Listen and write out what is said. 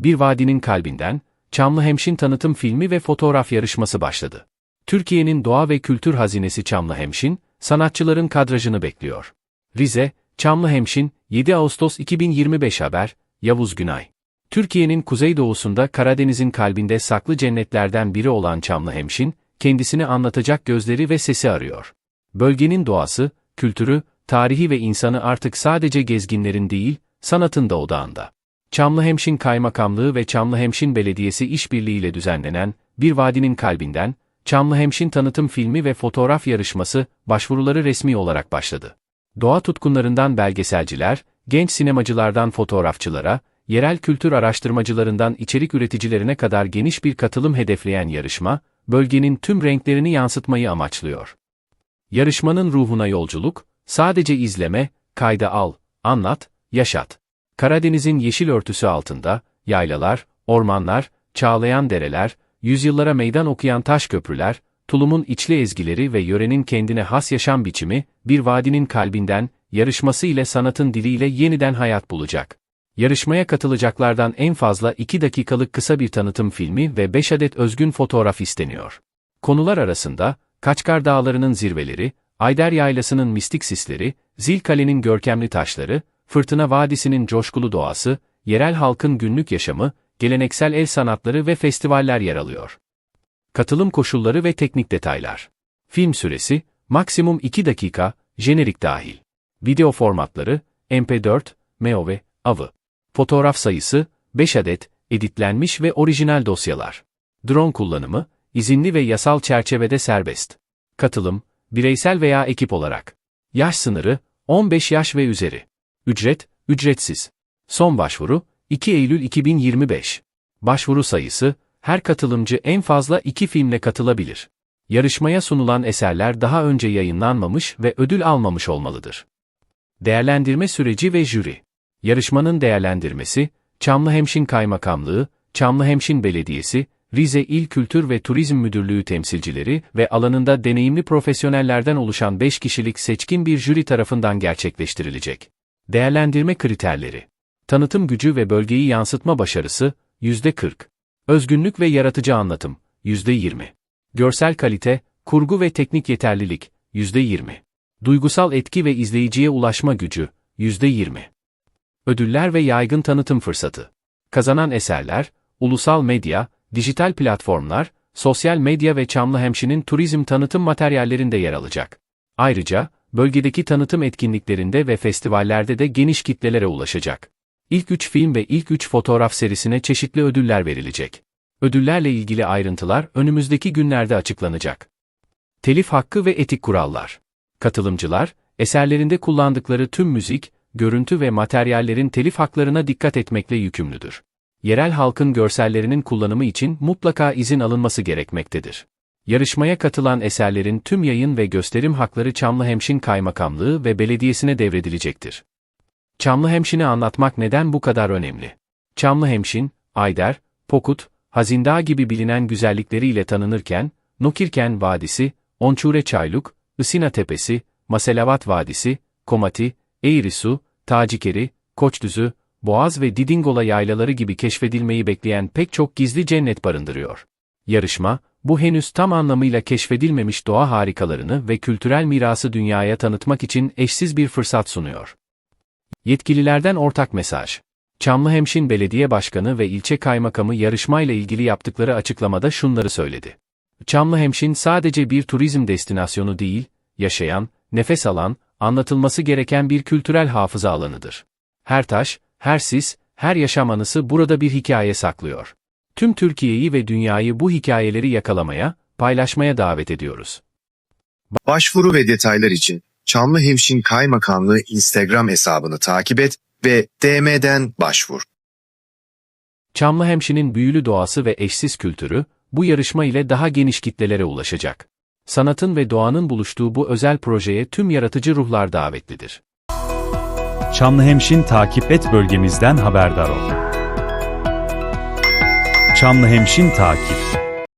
Bir Vadinin Kalbinden, Çamlıhemşin tanıtım filmi ve fotoğraf yarışması başladı. Türkiye'nin doğa ve kültür hazinesi Çamlıhemşin, sanatçıların kadrajını bekliyor. Rize, Çamlıhemşin, 7 Ağustos 2025 haber, Yavuz Günay. Türkiye'nin kuzeydoğusunda Karadeniz'in kalbinde saklı cennetlerden biri olan Çamlıhemşin, kendisini anlatacak gözleri ve sesi arıyor. Bölgenin doğası, kültürü, tarihi ve insanı artık sadece gezginlerin değil, sanatın da odağında. Çamlıhemşin Kaymakamlığı ve Çamlıhemşin Belediyesi işbirliğiyle düzenlenen Bir Vadinin Kalbinden, Çamlıhemşin tanıtım filmi ve fotoğraf yarışması başvuruları resmi olarak başladı. Doğa tutkunlarından belgeselciler, genç sinemacılardan fotoğrafçılara, yerel kültür araştırmacılarından içerik üreticilerine kadar geniş bir katılım hedefleyen yarışma, bölgenin tüm renklerini yansıtmayı amaçlıyor. Yarışmanın ruhuna yolculuk, sadece izleme, kayda al, anlat, yaşat. Karadeniz'in yeşil örtüsü altında, yaylalar, ormanlar, çağlayan dereler, yüzyıllara meydan okuyan taş köprüler, tulumun içli ezgileri ve yörenin kendine has yaşam biçimi, bir vadinin kalbinden, yarışması ile sanatın diliyle yeniden hayat bulacak. Yarışmaya katılacaklardan en fazla 2 dakikalık kısa bir tanıtım filmi ve 5 adet özgün fotoğraf isteniyor. Konular arasında, Kaçkar Dağları'nın zirveleri, Ayder Yaylası'nın mistik sisleri, Zilkale'nin görkemli taşları, Fırtına Vadisi'nin coşkulu doğası, yerel halkın günlük yaşamı, geleneksel el sanatları ve festivaller yer alıyor. Katılım koşulları ve teknik detaylar. Film süresi, maksimum 2 dakika, jenerik dahil. Video formatları, MP4, MOV, AVI. Fotoğraf sayısı, 5 adet, editlenmiş ve orijinal dosyalar. Drone kullanımı, izinli ve yasal çerçevede serbest. Katılım, bireysel veya ekip olarak. Yaş sınırı, 15 yaş ve üzeri. Ücret, ücretsiz. Son başvuru, 2 Eylül 2025. Başvuru sayısı, her katılımcı en fazla 2 filmle katılabilir. Yarışmaya sunulan eserler daha önce yayınlanmamış ve ödül almamış olmalıdır. Değerlendirme süreci ve jüri. Yarışmanın değerlendirmesi, Çamlıhemşin Kaymakamlığı, Çamlıhemşin Belediyesi, Rize İl Kültür ve Turizm Müdürlüğü temsilcileri ve alanında deneyimli profesyonellerden oluşan 5 kişilik seçkin bir jüri tarafından gerçekleştirilecek. Değerlendirme kriterleri. Tanıtım gücü ve bölgeyi yansıtma başarısı, %40. Özgünlük ve yaratıcı anlatım, %20. Görsel kalite, kurgu ve teknik yeterlilik, %20. Duygusal etki ve izleyiciye ulaşma gücü, %20. Ödüller ve yaygın tanıtım fırsatı. Kazanan eserler, ulusal medya, dijital platformlar, sosyal medya ve Çamlıhemşin'in turizm tanıtım materyallerinde yer alacak. Ayrıca, bölgedeki tanıtım etkinliklerinde ve festivallerde de geniş kitlelere ulaşacak. İlk 3 film ve ilk 3 fotoğraf serisine çeşitli ödüller verilecek. Ödüllerle ilgili ayrıntılar önümüzdeki günlerde açıklanacak. Telif hakkı ve etik kurallar. Katılımcılar, eserlerinde kullandıkları tüm müzik, görüntü ve materyallerin telif haklarına dikkat etmekle yükümlüdür. Yerel halkın görsellerinin kullanımı için mutlaka izin alınması gerekmektedir. Yarışmaya katılan eserlerin tüm yayın ve gösterim hakları Çamlıhemşin Kaymakamlığı ve Belediyesi'ne devredilecektir. Çamlıhemşin'i anlatmak neden bu kadar önemli? Çamlıhemşin, Ayder, Pokut, Hazindağ gibi bilinen güzellikleriyle tanınırken, Nokirken Vadisi, Onçure Çayluk, Isina Tepesi, Maselavat Vadisi, Komati, Eğrisu, Tacikeri, Koçdüzü, Boğaz ve Didingola yaylaları gibi keşfedilmeyi bekleyen pek çok gizli cennet barındırıyor. Yarışma, bu henüz tam anlamıyla keşfedilmemiş doğa harikalarını ve kültürel mirası dünyaya tanıtmak için eşsiz bir fırsat sunuyor. Yetkililerden ortak mesaj. Çamlıhemşin Belediye Başkanı ve ilçe kaymakamı yarışmayla ilgili yaptıkları açıklamada şunları söyledi. Çamlıhemşin sadece bir turizm destinasyonu değil, yaşayan, nefes alan, anlatılması gereken bir kültürel hafıza alanıdır. Her taş, her sis, her yaşam anısı burada bir hikaye saklıyor. Tüm Türkiye'yi ve dünyayı bu hikayeleri yakalamaya, paylaşmaya davet ediyoruz. Başvuru ve detaylar için Çamlıhemşin Kaymakamlığı Instagram hesabını takip et ve DM'den başvur. Çamlıhemşin'in büyülü doğası ve eşsiz kültürü, bu yarışma ile daha geniş kitlelere ulaşacak. Sanatın ve doğanın buluştuğu bu özel projeye tüm yaratıcı ruhlar davetlidir. Çamlıhemşin takip et bölgemizden haberdar ol. Çamlıhemşin takip